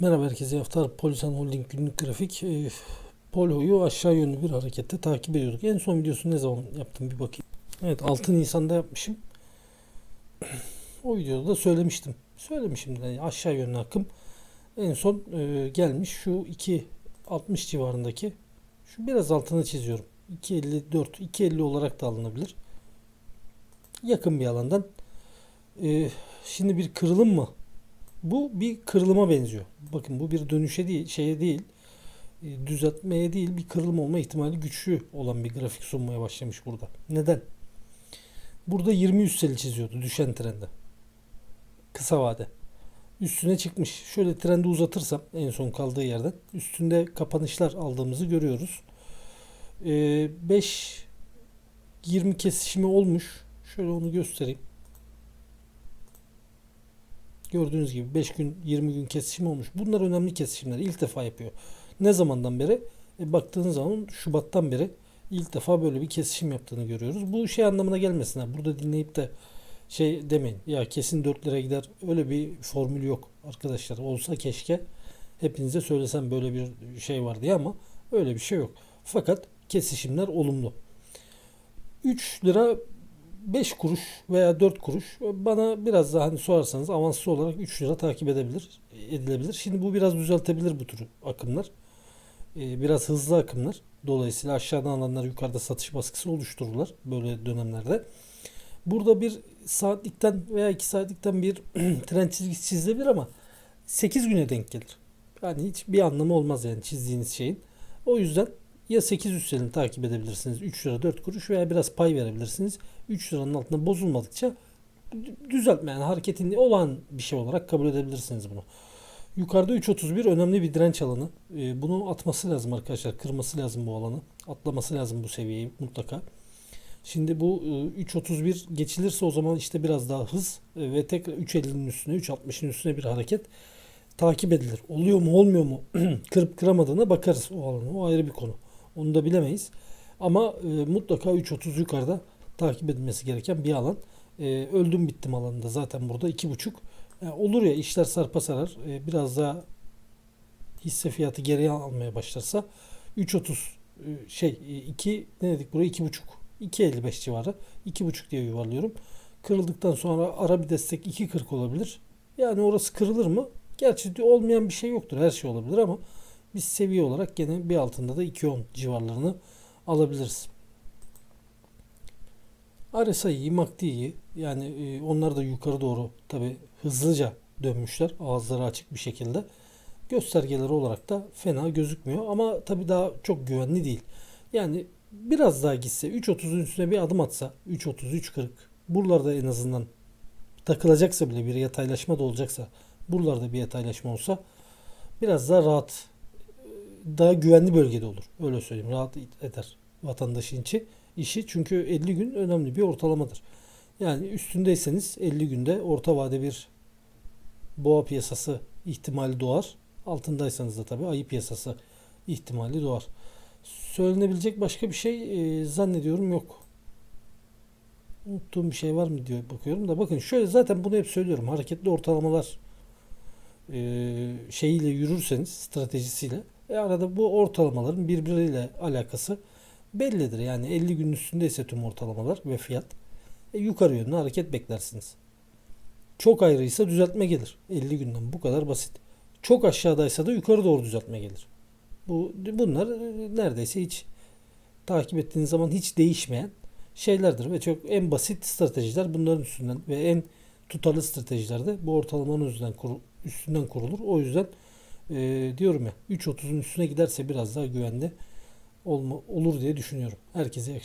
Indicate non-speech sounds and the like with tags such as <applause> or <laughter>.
Merhaba herkese. Haftar Polisan Holding günlük grafik. E, Polo'yu aşağı yönlü bir harekette takip ediyorduk. En son videosunu ne zaman yaptım bir bakayım. Evet 6 Nisan'da yapmışım. O videoda da söylemiştim. Söylemişim de yani aşağı yönlü akım. En son e, gelmiş şu 2.60 civarındaki. Şu biraz altını çiziyorum. 2.54, 2.50 olarak da alınabilir. Yakın bir alandan. E, şimdi bir kırılım mı bu bir kırılıma benziyor. Bakın bu bir dönüşe değil, şeye değil, e, düzeltmeye değil bir kırılım olma ihtimali güçlü olan bir grafik sunmaya başlamış burada. Neden? Burada 20 üsteli çiziyordu düşen trende. Kısa vade. Üstüne çıkmış. Şöyle trendi uzatırsam en son kaldığı yerden üstünde kapanışlar aldığımızı görüyoruz. 5 20 kesişimi olmuş. Şöyle onu göstereyim. Gördüğünüz gibi 5 gün 20 gün kesişim olmuş. Bunlar önemli kesişimler. İlk defa yapıyor. Ne zamandan beri? E, baktığınız zaman Şubat'tan beri ilk defa böyle bir kesişim yaptığını görüyoruz. Bu şey anlamına gelmesin. Ha. Burada dinleyip de şey demeyin. Ya kesin 4 lira gider. Öyle bir formül yok arkadaşlar. Olsa keşke hepinize söylesem böyle bir şey var diye ama öyle bir şey yok. Fakat kesişimler olumlu. 3 lira 5 kuruş veya 4 kuruş bana biraz daha hani sorarsanız avanslı olarak 3 lira takip edebilir, edilebilir. Şimdi bu biraz düzeltebilir bu tür akımlar. Ee, biraz hızlı akımlar. Dolayısıyla aşağıdan alanlar yukarıda satış baskısı oluştururlar böyle dönemlerde. Burada bir saatlikten veya 2 saatlikten bir <clears throat> trend çizgisi çizilebilir ama 8 güne denk gelir. Yani hiç bir anlamı olmaz yani çizdiğiniz şeyin. O yüzden ya 8 üstlerini takip edebilirsiniz 3 lira 4 kuruş veya biraz pay verebilirsiniz. 3 liranın altında bozulmadıkça düzeltme yani hareketin olan bir şey olarak kabul edebilirsiniz bunu. Yukarıda 3.31 önemli bir direnç alanı. Ee, bunu atması lazım arkadaşlar. Kırması lazım bu alanı. Atlaması lazım bu seviyeyi mutlaka. Şimdi bu 3.31 geçilirse o zaman işte biraz daha hız e, ve tekrar 3.50'nin üstüne 3.60'ın üstüne bir hareket takip edilir. Oluyor mu olmuyor mu <clears throat> kırıp kıramadığına bakarız o alanı. O ayrı bir konu. Onu da bilemeyiz. Ama e, mutlaka 3.30 yukarıda takip edilmesi gereken bir alan. E, öldüm bittim alanında zaten burada 2.5. Yani olur ya işler sarpa sarar. E, biraz daha hisse fiyatı geriye almaya başlarsa 3.30 e, şey 2 ne dedik buraya 2.5 2.55 civarı 2.5 diye yuvarlıyorum. Kırıldıktan sonra ara bir destek 2.40 olabilir. Yani orası kırılır mı? Gerçi olmayan bir şey yoktur. Her şey olabilir ama biz seviye olarak gene bir altında da 2.10 civarlarını alabiliriz. RSI'yi, MACD'yi yani e, onlar da yukarı doğru tabi hızlıca dönmüşler ağızları açık bir şekilde. Göstergeleri olarak da fena gözükmüyor ama tabi daha çok güvenli değil. Yani biraz daha gitse 3.30'un üstüne bir adım atsa 3.30 3.40 buralarda en azından takılacaksa bile bir yataylaşma da olacaksa buralarda bir yataylaşma olsa biraz daha rahat daha güvenli bölgede olur. Öyle söyleyeyim. Rahat eder vatandaşın içi işi. Çünkü 50 gün önemli bir ortalamadır. Yani üstündeyseniz 50 günde orta vade bir boğa piyasası ihtimali doğar. Altındaysanız da tabii ayı piyasası ihtimali doğar. Söylenebilecek başka bir şey e, zannediyorum yok. Unuttuğum bir şey var mı diyor bakıyorum da bakın şöyle zaten bunu hep söylüyorum. Hareketli ortalamalar e, şeyiyle yürürseniz stratejisiyle e arada bu ortalamaların birbiriyle alakası bellidir. Yani 50 gün üstündeyse tüm ortalamalar ve fiyat e, yukarı yönlü hareket beklersiniz. Çok ayrıysa düzeltme gelir. 50 günden bu kadar basit. Çok aşağıdaysa da yukarı doğru düzeltme gelir. Bu bunlar e, neredeyse hiç takip ettiğiniz zaman hiç değişmeyen şeylerdir ve çok en basit stratejiler bunların üstünden ve en tutarlı stratejiler de bu ortalamanın üstünden kurulur. O yüzden e, diyorum ya 3.30'un üstüne giderse biraz daha güvenli olma, olur diye düşünüyorum. Herkese iyi akşamlar.